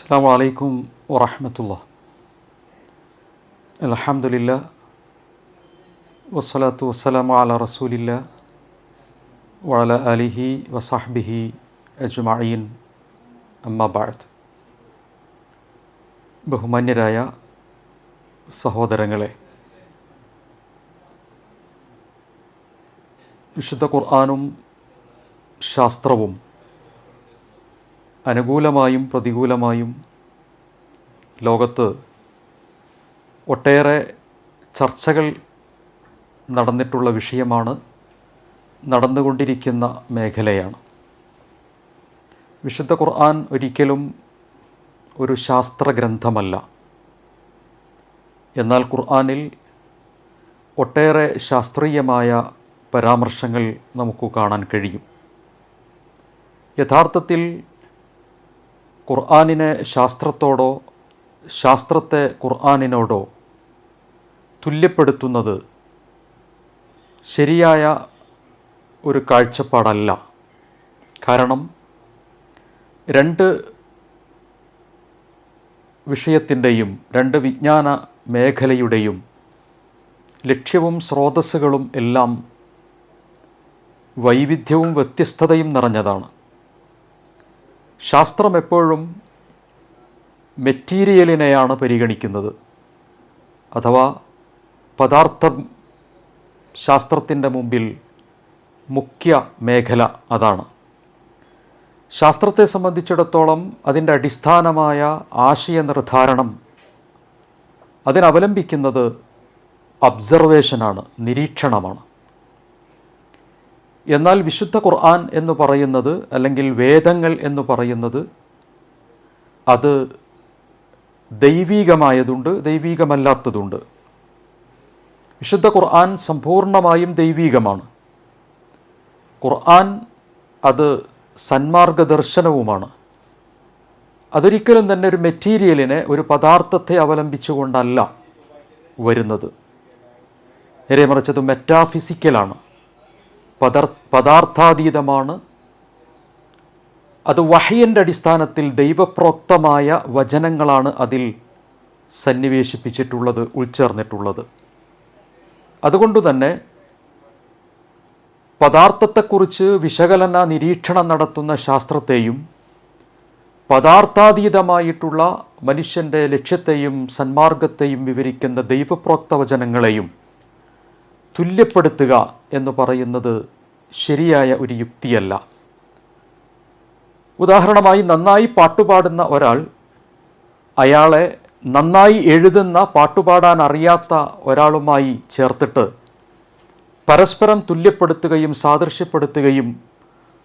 السلام عليكم ورحمة الله الحمد لله والصلاة والسلام على رسول الله وعلى آله وصحبه أجمعين أما بعد ബഹുമാന്യരായ സഹോദരങ്ങളെ വിശുദ്ധ ഖുർആാനും ശാസ്ത്രവും അനുകൂലമായും പ്രതികൂലമായും ലോകത്ത് ഒട്ടേറെ ചർച്ചകൾ നടന്നിട്ടുള്ള വിഷയമാണ് നടന്നുകൊണ്ടിരിക്കുന്ന മേഖലയാണ്. വിശുദ്ധ ഖുർആൻ ഒരിക്കലും ഒരു ശാസ്ത്രഗ്രന്ഥമല്ല. എന്നാൽ ഖുർആനിൽ ഒട്ടേറെ ശാസ്ത്രീയമായ പരാമർശങ്ങൾ നമുക്ക് കാണാൻ കഴിയും. യഥാർത്ഥത്തിൽ ഖുർആാനിനെ ശാസ്ത്രത്തോടോ ശാസ്ത്രത്തെ ഖുർആാനിനോടോ തുല്യപ്പെടുത്തുന്നത് ശരിയായ ഒരു കാഴ്ചപ്പാടല്ല. കാരണം രണ്ട് വിഷയത്തിന്റെയും രണ്ട് വിജ്ഞാന മേഖലയുടെയും ലക്ഷ്യവും സ്രോതസ്സുകളും എല്ലാം വൈവിധ്യവും വ്യത്യസ്തതയും നിറഞ്ഞതാണ്. ശാസ്ത്രം എപ്പോഴും മെറ്റീരിയലിനെയാണ് പരിഗണിക്കുന്നത്. അഥവാ പദാർത്ഥം ശാസ്ത്രത്തിന്റെ മുമ്പിൽ മുഖ്യ മേഖല അതാണ്. ശാസ്ത്രത്തെ സംബന്ധിച്ചിടത്തോളം അതിന്റെ അടിസ്ഥാനമായ ആശയ നിർദ്ധാരണം അതിനവലംബിക്കുന്നത് അബ്സർവേഷനാണ് നിരീക്ഷണമാണ്. എന്നാൽ വിശുദ്ധ ഖുർആൻ എന്ന് പറയുന്നത് അല്ലെങ്കിൽ വേദങ്ങൾ എന്ന് പറയുന്നത് അത് ദൈവീകമായതുണ്ട് ദൈവീകമല്ലാത്തതുണ്ട്. വിശുദ്ധ ഖുർആൻ സമ്പൂർണമായും ദൈവീകമാണ്. ഖുർആൻ അത് സന്മാർഗദർശനവുമാണ്. അതൊരിക്കലും തന്നെ ഒരു മെറ്റീരിയലിനെ ഒരു പദാർത്ഥത്തെ അവലംബിച്ചുകൊണ്ടല്ല വരുന്നത്. നേരെ മറിച്ചത് മെറ്റാഫിസിക്കലാണ്. പദർ പദാർത്ഥാതീതമാണ്. അത് വഹയന്റെ അടിസ്ഥാനത്തിൽ ദൈവപ്രോക്തമായ വചനങ്ങളാണ് അതിൽ സന്നിവേശിപ്പിച്ചിട്ടുള്ളത് ഉൾച്ചേർന്നിട്ടുള്ളത്. അതുകൊണ്ട് തന്നെ പദാർത്ഥത്തെക്കുറിച്ച് വിശകലന നിരീക്ഷണം നടത്തുന്ന ശാസ്ത്രത്തെയും പദാർത്ഥാതീതമായിട്ടുള്ള മനുഷ്യന്റെ ലക്ഷ്യത്തെയും സന്മാർഗത്തെയും വിവരിക്കുന്ന ദൈവപ്രോക്ത വചനങ്ങളെയും തുല്യപ്പെടുത്തുക എന്ന് പറയുന്നത് ശരിയായ ഒരു യുക്തിയല്ല. ഉദാഹരണമായി നന്നായി പാട്ടുപാടുന്ന ഒരാൾ അയാളെ നന്നായി എഴുതുന്ന പാട്ടുപാടാൻ അറിയാത്ത ഒരാളുമായി ചേർത്തിട്ട് പരസ്പരം തുല്യപ്പെടുത്തുകയും സാദൃശ്യപ്പെടുത്തുകയും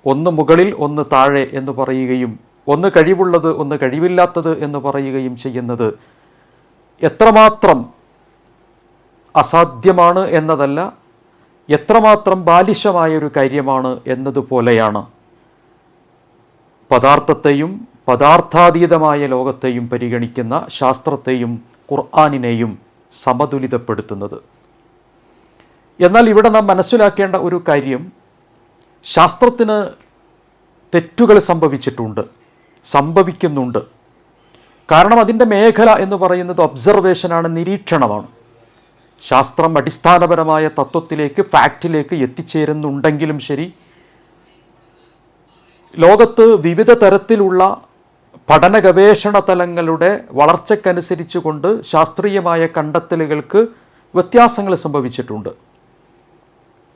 ഒന്ന് മുകളിൽ ഒന്ന് താഴെ എന്ന് പറയുകയും ഒന്ന് കഴിവുള്ളത് ഒന്ന് കഴിവില്ലാത്തത് എന്ന് പറയുകയും ചെയ്യുന്നത് എത്രമാത്രം അസാധ്യമാണ് എന്നതല്ല എത്രമാത്രം ബാലിശമായൊരു കാര്യമാണ് എന്നതുപോലെയാണ്. പദാർത്ഥത്തെയും പദാർത്ഥാതീതമായ ലോകത്തെയും പരിഗണിക്കുന്ന ശാസ്ത്രത്തെയും ഖുർആാനിനെയും സമതുലിതപ്പെടുത്തുന്നത്. എന്നാൽ ഇവിടെ നാം മനസ്സിലാക്കേണ്ട ഒരു കാര്യം ശാസ്ത്രത്തിന് തെറ്റുകൾ സംഭവിച്ചിട്ടുണ്ട് സംഭവിക്കുന്നുണ്ട്. കാരണം അതിന്റെ മേഖല എന്ന് പറയുന്നത് ഒബ്സർവേഷനാണ് നിരീക്ഷണമാണ്. ശാസ്ത്രം അടിസ്ഥാനപരമായ തത്വത്തിലേക്ക് ഫാക്റ്റിലേക്ക് എത്തിച്ചേരുന്നുണ്ടെങ്കിലും ശരി ലോകത്ത് വിവിധ തരത്തിലുള്ള പഠന ഗവേഷണ തലങ്ങളുടെ വളർച്ചയ്ക്കനുസരിച്ച് കൊണ്ട് ശാസ്ത്രീയമായ കണ്ടെത്തലുകൾക്ക് വ്യത്യാസങ്ങൾ സംഭവിച്ചിട്ടുണ്ട്.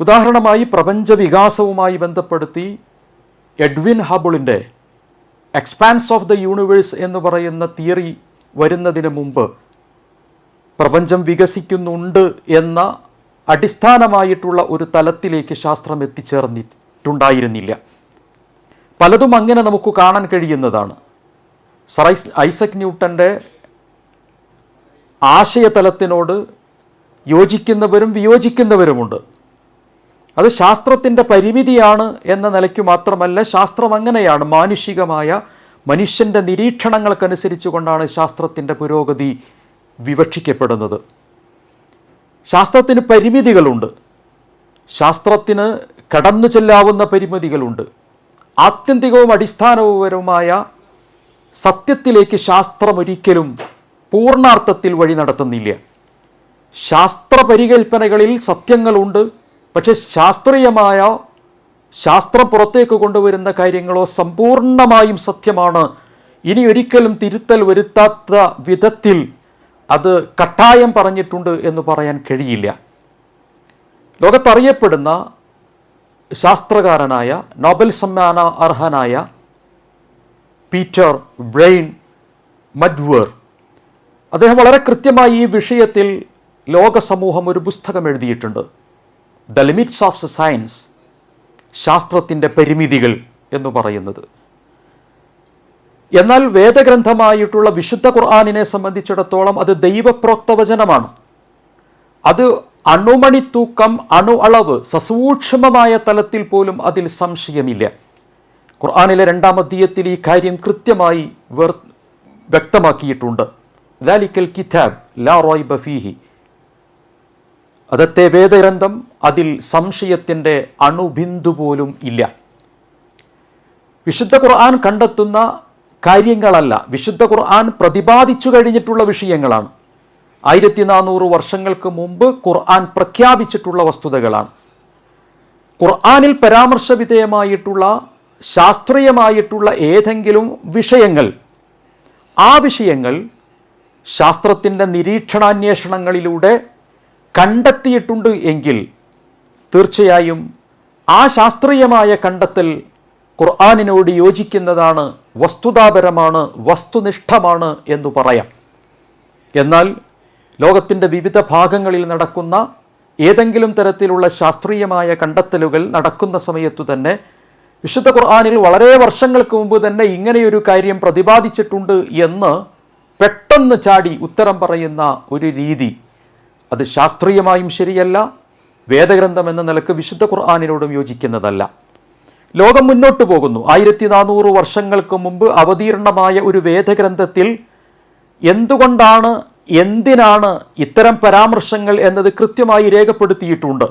ഉദാഹരണമായി പ്രപഞ്ച വികാസവുമായി ബന്ധപ്പെടുത്തി എഡ്വിൻ ഹബിളിന്റെ എക്സ്പാൻസ് ഓഫ് ദ യൂണിവേഴ്സ് എന്ന് പറയുന്ന തിയറി വരുന്നതിന് മുമ്പ് പ്രപഞ്ചം വികസിക്കുന്നുണ്ട് എന്ന അടിസ്ഥാനമായിട്ടുള്ള ഒരു തലത്തിലേക്ക് ശാസ്ത്രം എത്തിച്ചേർന്നിട്ടുണ്ടായിരുന്നില്ല. പലതും അങ്ങനെ നമുക്ക് കാണാൻ കഴിയുന്നതാണ്. സർ ഐസക് ന്യൂട്ടന്റെ ആശയതലത്തിനോട് യോജിക്കുന്നവരും വിയോജിക്കുന്നവരുമുണ്ട്. അത് ശാസ്ത്രത്തിന്റെ പരിമിതിയാണ് എന്ന നിലയ്ക്ക് മാത്രമല്ല ശാസ്ത്രം അങ്ങനെയാണ്. മാനുഷികമായ മനുഷ്യന്റെ നിരീക്ഷണങ്ങൾക്കനുസരിച്ച് കൊണ്ടാണ് ശാസ്ത്രത്തിന്റെ പുരോഗതി വിവക്ഷിക്കപ്പെടുന്നത്. ശാസ്ത്രത്തിന് പരിമിതികളുണ്ട്. ശാസ്ത്രത്തിന് കടന്നു ചെല്ലാവുന്ന പരിമിതികളുണ്ട്. ആത്യന്തികവും അടിസ്ഥാനപരവുമായ സത്യത്തിലേക്ക് ശാസ്ത്രം ഒരിക്കലും പൂർണാർത്ഥത്തിൽ വഴി നടത്തുന്നില്ല. ശാസ്ത്ര പരികൽപ്പനകളിൽ സത്യങ്ങളുണ്ട് പക്ഷെ ശാസ്ത്രീയമായ ശാസ്ത്രം പുറത്തേക്ക് കൊണ്ടുവരുന്ന കാര്യങ്ങളോ സമ്പൂർണമായും സത്യമാണ്. ഇനി ഒരിക്കലും തിരുത്തൽ വരുത്താത്ത വിധത്തിൽ അത് കട്ടായം പറഞ്ഞിട്ടുണ്ട് എന്ന് പറയാൻ കഴിയില്ല. ലോകത്തറിയപ്പെടുന്ന ശാസ്ത്രകാരനായ നോബൽ സമ്മാന അർഹനായ പീറ്റർ ബ്രെയിൻ മഡ്വർ. അദ്ദേഹം വളരെ കൃത്യമായി ഈ വിഷയത്തിൽ ലോക സമൂഹം ഒരു പുസ്തകം എഴുതിയിട്ടുണ്ട്. ദ ലിമിറ്റ്സ് ഓഫ് സയൻസ് ശാസ്ത്രത്തിന്റെ പരിമിതികൾ എന്ന് പറയുന്നത്. എന്നാൽ വേദഗ്രന്ഥമായിട്ടുള്ള വിശുദ്ധ ഖുർആാനിനെ സംബന്ധിച്ചിടത്തോളം അത് ദൈവപ്രോക്തവചനമാണ്. അത് അണുമണിത്തൂക്കം അണു അളവ് സസൂക്ഷ്മമായ തലത്തിൽ പോലും അതിൽ സംശയമില്ല. ഖുർആാനിലെ രണ്ടാം അധ്യയത്തിൽ ഈ കാര്യം കൃത്യമായി വ്യക്തമാക്കിയിട്ടുണ്ട്. ദാലിക്കൽ കിതാബ് ലാ റോയ് ബഫീഹി അതത്തെ വേദഗ്രന്ഥം അതിൽ സംശയത്തിന്റെ അണുബിന്ദു പോലും ഇല്ല. വിശുദ്ധ ഖുർആൻ കണ്ടെത്തുന്ന കാര്യങ്ങളല്ല. വിശുദ്ധ ഖുർആൻ പ്രതിപാദിച്ചു കഴിഞ്ഞിട്ടുള്ള വിഷയങ്ങളാണ്. ആയിരത്തി നാനൂറ് വർഷങ്ങൾക്ക് മുമ്പ് ഖുർആൻ പ്രഖ്യാപിച്ചിട്ടുള്ള വസ്തുതകളാണ്. ഖുർആനിൽ പരാമർശവിധേയമായിട്ടുള്ള ശാസ്ത്രീയമായിട്ടുള്ള ഏതെങ്കിലും വിഷയങ്ങൾ ആ വിഷയങ്ങൾ ശാസ്ത്രത്തിന്റെ നിരീക്ഷണാന്വേഷണങ്ങളിലൂടെ കണ്ടെത്തിയിട്ടുണ്ട് എങ്കിൽ തീർച്ചയായും ആ ശാസ്ത്രീയമായ കണ്ടെത്തൽ ഖുർആാനിനോട് യോജിക്കുന്നതാണ് വസ്തുതാപരമാണ് വസ്തുനിഷ്ഠമാണ് എന്ന് പറയാം. എന്നാൽ ലോകത്തിന്റെ വിവിധ ഭാഗങ്ങളിൽ നടക്കുന്ന ഏതെങ്കിലും തരത്തിലുള്ള ശാസ്ത്രീയമായ കണ്ടെത്തലുകൾ നടക്കുന്ന സമയത്തു തന്നെ വിശുദ്ധ ഖുർആാനിൽ വളരെ വർഷങ്ങൾക്ക് മുമ്പ് തന്നെ ഇങ്ങനെയൊരു കാര്യം പ്രതിപാദിച്ചിട്ടുണ്ട് എന്ന് പെട്ടെന്ന് ചാടി ഉത്തരം പറയുന്ന ഒരു രീതി. അത് ശാസ്ത്രീയമായും ശരിയല്ല വേദഗ്രന്ഥം എന്ന നിലയ്ക്ക് വിശുദ്ധ ഖുർആാനിനോടും യോജിക്കുന്നതല്ല. ലോകം മുന്നോട്ട് പോകുന്നു. ആയിരത്തി നാനൂറ് വർഷങ്ങൾക്ക് മുമ്പ് അവതീർണമായ ഒരു വേദഗ്രന്ഥത്തിൽ എന്തുകൊണ്ടാണ് എന്തിനാണ് ഇത്തരം പരാമർശങ്ങൾ എന്നത് കൃത്യമായി രേഖപ്പെടുത്തിയിട്ടുണ്ട്.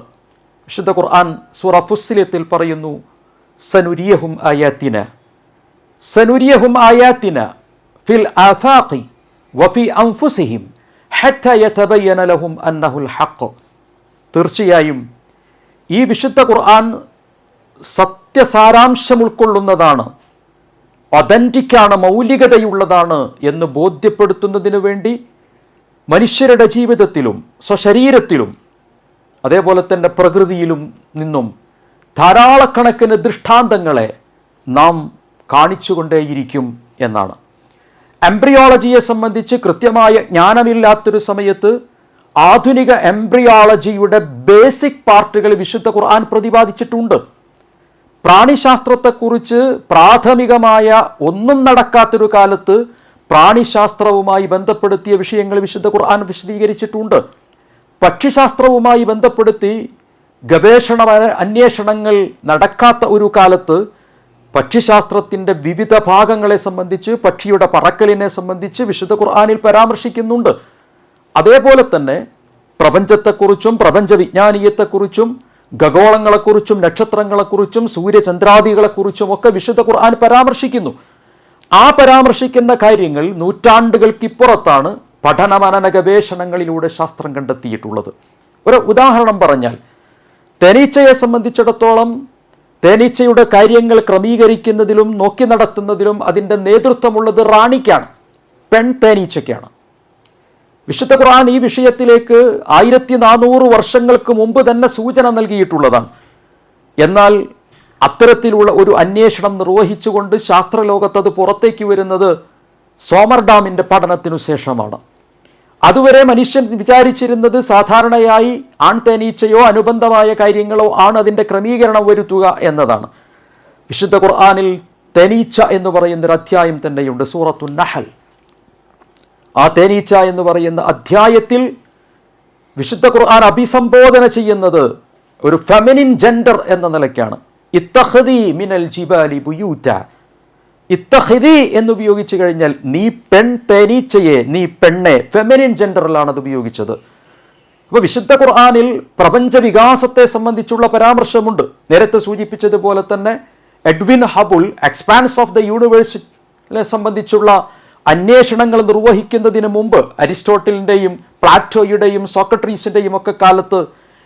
വിശുദ്ധ ഖുർആൻ സൂറ ഫുസ്സിലത്തിൽ പറയുന്നു സനുരിയഹും ആയാത്തിന. സനുരിയഹും ആയാത്തിന ഫിൽ ആഫാഖി വഫി അംഫുസിഹിം ഹത്ത ലഹും അന്നഹുൽ ഹഖ്. തീർച്ചയായും ഈ വിശുദ്ധ ഖുർആൻ സത്യസാരാംശം ഉൾക്കൊള്ളുന്നതാണ് ഒതന്റിക്കാണ് മൗലികതയുള്ളതാണ് എന്ന് ബോധ്യപ്പെടുത്തുന്നതിനു വേണ്ടി മനുഷ്യരുടെ ജീവിതത്തിലും സ്വശരീരത്തിലും അതേപോലെ തന്നെ പ്രകൃതിയിലും നിന്നും ധാരാളക്കണക്കിന് ദൃഷ്ടാന്തങ്ങളെ നാം കാണിച്ചുകൊണ്ടേയിരിക്കും എന്നാണ്. എംബ്രിയോളജിയെ സംബന്ധിച്ച് കൃത്യമായ ജ്ഞാനമില്ലാത്തൊരു സമയത്ത് ആധുനിക എംബ്രിയോളജിയുടെ ബേസിക് പാർട്ടുകൾ വിശുദ്ധ ഖുർആൻ പ്രതിപാദിച്ചിട്ടുണ്ട്. പ്രാണിശാസ്ത്രത്തെക്കുറിച്ച് പ്രാഥമികമായ ഒന്നും നടക്കാത്തൊരു കാലത്ത് പ്രാണിശാസ്ത്രവുമായി ബന്ധപ്പെടുത്തിയ വിഷയങ്ങൾ വിശുദ്ധ ഖുർആൻ വിശദീകരിച്ചിട്ടുണ്ട്. പക്ഷിശാസ്ത്രവുമായി ബന്ധപ്പെടുത്തി ഗവേഷണ അന്വേഷണങ്ങൾ നടക്കാത്ത ഒരു കാലത്ത് പക്ഷിശാസ്ത്രത്തിന്റെ വിവിധ ഭാഗങ്ങളെ സംബന്ധിച്ച് പക്ഷിയുടെ പറക്കലിനെ സംബന്ധിച്ച് വിശുദ്ധ ഖുർആാനിൽ പരാമർശിക്കുന്നുണ്ട്. അതേപോലെ തന്നെ പ്രപഞ്ചത്തെക്കുറിച്ചും പ്രപഞ്ച വിജ്ഞാനീയത്തെക്കുറിച്ചും ഖഗോളങ്ങളെക്കുറിച്ചും നക്ഷത്രങ്ങളെക്കുറിച്ചും സൂര്യചന്ദ്രാദികളെക്കുറിച്ചും ഒക്കെ വിശുദ്ധ ഖുർആൻ പരാമർശിക്കുന്നു. ആ പരാമർശിക്കുന്ന കാര്യങ്ങൾ നൂറ്റാണ്ടുകൾക്കിപ്പുറത്താണ് പഠനമനന ഗവേഷണങ്ങളിലൂടെ ശാസ്ത്രം കണ്ടെത്തിയിട്ടുള്ളത്. ഒരു ഉദാഹരണം പറഞ്ഞാൽ തേനീച്ചയെ സംബന്ധിച്ചിടത്തോളം തേനീച്ചയുടെ കാര്യങ്ങൾ ക്രമീകരിക്കുന്നതിലും നോക്കി നടത്തുന്നതിലും അതിന്റെ നേതൃത്വമുള്ളത് റാണിക്കാണ് പെൺ തേനീച്ചയ്ക്കാണ്. വിശുദ്ധ ഖുർആൻ ഈ വിഷയത്തിലേക്ക് ആയിരത്തി നാനൂറ് വർഷങ്ങൾക്ക് മുമ്പ് തന്നെ സൂചന നൽകിയിട്ടുള്ളതാണ്. എന്നാൽ അത്തരത്തിലുള്ള ഒരു അന്വേഷണം നിർവഹിച്ചുകൊണ്ട് ശാസ്ത്രലോകത്ത് അത് പുറത്തേക്ക് വരുന്നത് സോമർ ഡാമിന്റെ പഠനത്തിനു ശേഷമാണ്. അതുവരെ മനുഷ്യൻ വിചാരിച്ചിരുന്നത് സാധാരണയായി ആൺതേനീച്ചയോ അനുബന്ധമായ കാര്യങ്ങളോ ആണ് അതിന്റെ ക്രമീകരണം വരുത്തുക എന്നതാണ്. വിശുദ്ധ ഖുർആാനിൽ തേനീച്ച എന്ന് പറയുന്നൊരു അധ്യായം തന്നെയുണ്ട് സൂറത്തു നഹൽ. ആ തേനീച്ച എന്ന് പറയുന്ന അധ്യായത്തിൽ വിശുദ്ധ ഖുർആൻ അഭിസംബോധന ചെയ്യുന്നത് ഒരു ഫെമിനിൻ ജെൻഡർ എന്ന നിലയ്ക്കാണ്. ഇത്തഹദി മിനൽ ജിബാലി ബുയൂറ്റ ഇത്തഹിദി എന്നുപയോഗിച്ചു കഴിഞ്ഞാൽ നീ പെൺ തേനീച്ചയെ നീ പെണ്ണെ ഫെമിനിൻ ജെൻഡറിലാണ് അത് ഉപയോഗിച്ചത്. അപ്പോൾ വിശുദ്ധ ഖുർആാനിൽ പ്രപഞ്ച വികാസത്തെ സംബന്ധിച്ചുള്ള പരാമർശമുണ്ട്. നേരത്തെ സൂചിപ്പിച്ചതുപോലെ തന്നെ Edwin Hubble expanse of the യൂണിവേഴ്സിനെ സംബന്ധിച്ചുള്ള അന്വേഷണങ്ങൾ നിർവഹിക്കുന്നതിന് മുമ്പ് അരിസ്റ്റോട്ടലിന്റെയും പ്ലാറ്റോയുടെയും സോക്രട്ടീസിന്റെയും ഒക്കെ കാലത്ത്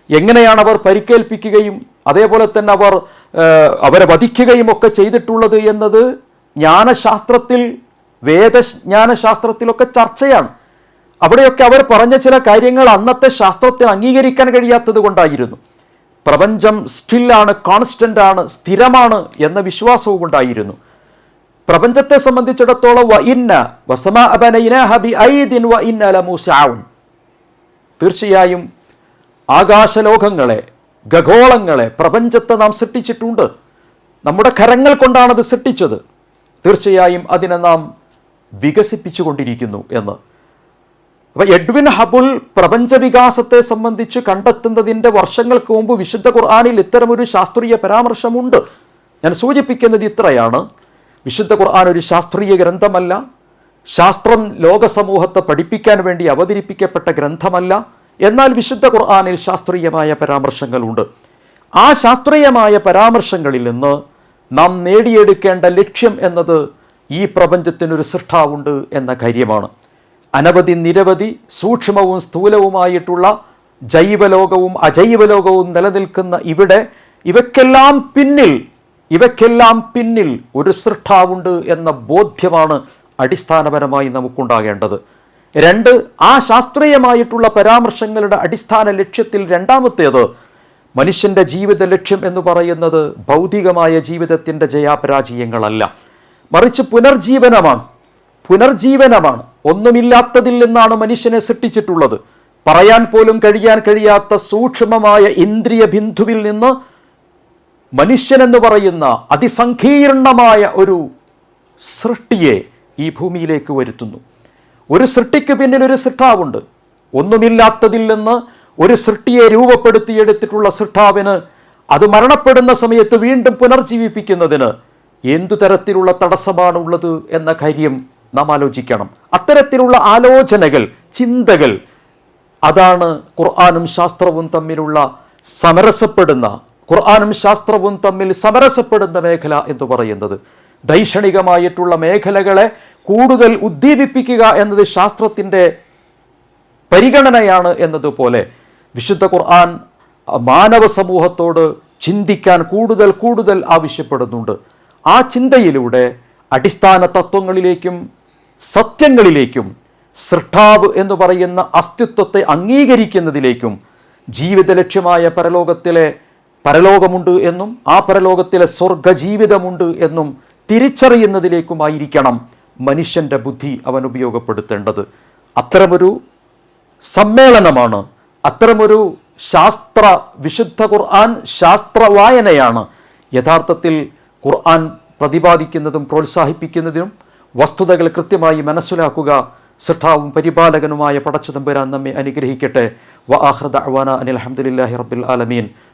എങ്ങനെയാണ് അവർ പരിക്കേൽപ്പിക്കുകയും അതേപോലെ തന്നെ അവർ അവരെ വധിക്കുകയും ഒക്കെ ചെയ്തിട്ടുള്ളത് എന്നത് ജ്ഞാനശാസ്ത്രത്തിൽ വേദജ്ഞാനശാസ്ത്രത്തിലൊക്കെ ചർച്ചയാണ്. അവിടെയൊക്കെ അവർ പറഞ്ഞ ചില കാര്യങ്ങൾ അന്നത്തെ ശാസ്ത്രത്തിന് അംഗീകരിക്കാൻ കഴിയാത്തത് കൊണ്ടായിരുന്നു. പ്രപഞ്ചം സ്റ്റില്ലാണ് കോൺസ്റ്റന്റ് ആണ് സ്ഥിരമാണ് എന്ന വിശ്വാസവും ഉണ്ടായിരുന്നു. പ്രപഞ്ചത്തെ സംബന്ധിച്ചിടത്തോളം ബിഐദിൻ വ തീർച്ചയായും ആകാശലോകങ്ങളെ ഖഗോളങ്ങളെ പ്രപഞ്ചത്തെ നാം സൃഷ്ടിച്ചിട്ടുണ്ട്. നമ്മുടെ കരങ്ങൾ കൊണ്ടാണത് സൃഷ്ടിച്ചത്. തീർച്ചയായും അതിനെ നാം വികസിപ്പിച്ചുകൊണ്ടിരിക്കുന്നു എന്ന്. അപ്പൊ എഡ്വിൻ ഹബുൾ പ്രപഞ്ച വികാസത്തെ സംബന്ധിച്ച് കണ്ടെത്തുന്നതിന്റെ വർഷങ്ങൾക്ക് മുമ്പ് വിശുദ്ധ ഖുർആാനിൽ ഇത്തരമൊരു ശാസ്ത്രീയ പരാമർശമുണ്ട്. ഞാൻ സൂചിപ്പിക്കുന്നത് ഇത്രയാണ്. വിശുദ്ധ ഖുർആൻ ഒരു ശാസ്ത്രീയ ഗ്രന്ഥമല്ല. ശാസ്ത്രം ലോക സമൂഹത്തെ പഠിപ്പിക്കാൻ വേണ്ടി അവതരിപ്പിക്കപ്പെട്ട ഗ്രന്ഥമല്ല. എന്നാൽ വിശുദ്ധ ഖുർആാനിൽ ശാസ്ത്രീയമായ പരാമർശങ്ങളുണ്ട്. ആ ശാസ്ത്രീയമായ പരാമർശങ്ങളിൽ നിന്ന് നാം നേടിയെടുക്കേണ്ട ലക്ഷ്യം എന്നത് ഈ പ്രപഞ്ചത്തിനൊരു സൃഷ്ടാവുണ്ട് എന്ന കാര്യമാണ്. അനവധി നിരവധി സൂക്ഷ്മവും സ്ഥൂലവുമായിട്ടുള്ള ജൈവലോകവും അജൈവലോകവും നിലനിൽക്കുന്ന ഇവിടെ ഇവയ്ക്കെല്ലാം പിന്നിൽ ഇവയ്ക്കെല്ലാം പിന്നിൽ ഒരു സൃഷ്ടാവുണ്ട് എന്ന ബോധ്യമാണ് അടിസ്ഥാനപരമായി നമുക്കുണ്ടാകേണ്ടത്. രണ്ട് ആ ശാസ്ത്രീയമായിട്ടുള്ള പരാമർശങ്ങളുടെ അടിസ്ഥാന ലക്ഷ്യത്തിൽ രണ്ടാമത്തേത് മനുഷ്യന്റെ ജീവിത ലക്ഷ്യം എന്ന് പറയുന്നത് ഭൗതികമായ ജീവിതത്തിന്റെ ജയാപരാജയങ്ങളല്ല. മറിച്ച് പുനർജീവനമാണ്. പുനർജീവനമാണ്. ഒന്നുമില്ലാത്തതിൽ നിന്നാണ് മനുഷ്യനെ സൃഷ്ടിച്ചിട്ടുള്ളത്. പറയാൻ പോലും കഴിയാൻ കഴിയാത്ത സൂക്ഷ്മമായ ഇന്ദ്രിയ ബിന്ദുവിൽ നിന്ന് മനുഷ്യനെന്ന് പറയുന്ന അതിസങ്കീർണമായ ഒരു സൃഷ്ടിയെ ഈ ഭൂമിയിലേക്ക് വരുത്തുന്നു. ഒരു സൃഷ്ടിക്ക് പിന്നിൽ ഒരു സൃഷ്ടാവുണ്ട്. ഒന്നുമില്ലാത്തതിൽ നിന്ന് ഒരു സൃഷ്ടിയെ രൂപപ്പെടുത്തിയെടുത്തിട്ടുള്ള സൃഷ്ടാവിന് അത് മരണപ്പെടുന്ന സമയത്ത് വീണ്ടും പുനർജീവിപ്പിക്കുന്നതിന് എന്തു തരത്തിലുള്ള തടസ്സമാണ് ഉള്ളത് എന്ന കാര്യം നാം ആലോചിക്കണം. അത്തരത്തിലുള്ള ആലോചനകൾ ചിന്തകൾ അതാണ് ഖുർആാനും ശാസ്ത്രവും തമ്മിലുള്ള സമരസപ്പെടുന്ന ഖുർആാനും ശാസ്ത്രവും തമ്മിൽ സമരസപ്പെടുന്ന മേഖല എന്ന് പറയുന്നത്. ദൈക്ഷണികമായിട്ടുള്ള മേഖലകളെ കൂടുതൽ ഉദ്ദീപിപ്പിക്കുക എന്നത് ശാസ്ത്രത്തിന്റെ പരിഗണനയാണ് എന്നതുപോലെ വിശുദ്ധ ഖുർആൻ മാനവ സമൂഹത്തോട് ചിന്തിക്കാൻ കൂടുതൽ കൂടുതൽ ആവശ്യപ്പെടുന്നുണ്ട്. ആ ചിന്തയിലൂടെ അടിസ്ഥാന തത്വങ്ങളിലേക്കും സത്യങ്ങളിലേക്കും സൃഷ്ടാവ് എന്ന് പറയുന്ന അസ്തിത്വത്തെ അംഗീകരിക്കുന്നതിലേക്കും ജീവിത ലക്ഷ്യമായ പരലോകത്തിലെ പരലോകമുണ്ട് എന്നും ആ പരലോകത്തിലെ സ്വർഗ ജീവിതമുണ്ട് എന്നും തിരിച്ചറിയുന്നതിലേക്കുമായിരിക്കണം മനുഷ്യന്റെ ബുദ്ധി അവൻ ഉപയോഗപ്പെടുത്തേണ്ടത്. അത്തരമൊരു സമ്മേളനമാണ് അത്തരമൊരു ശാസ്ത്ര വിശുദ്ധ ഖുർആൻ ശാസ്ത്ര വായനയാണ്. യഥാർത്ഥത്തിൽ ഖുർആൻ പ്രതിപാദിക്കുന്നതും പ്രോത്സാഹിപ്പിക്കുന്നതിനും വസ്തുതകൾ കൃത്യമായി മനസ്സിലാക്കുക സിഠാവും പരിപാലകനുമായ പടച്ചതമ്പുരാൻ നമ്മെ അനുഗ്രഹിക്കട്ടെ. വ ആഹ്റദ അനിൽ അഹമ്മദില്ലാഹി റബ്ബിൽ ആലമീൻ.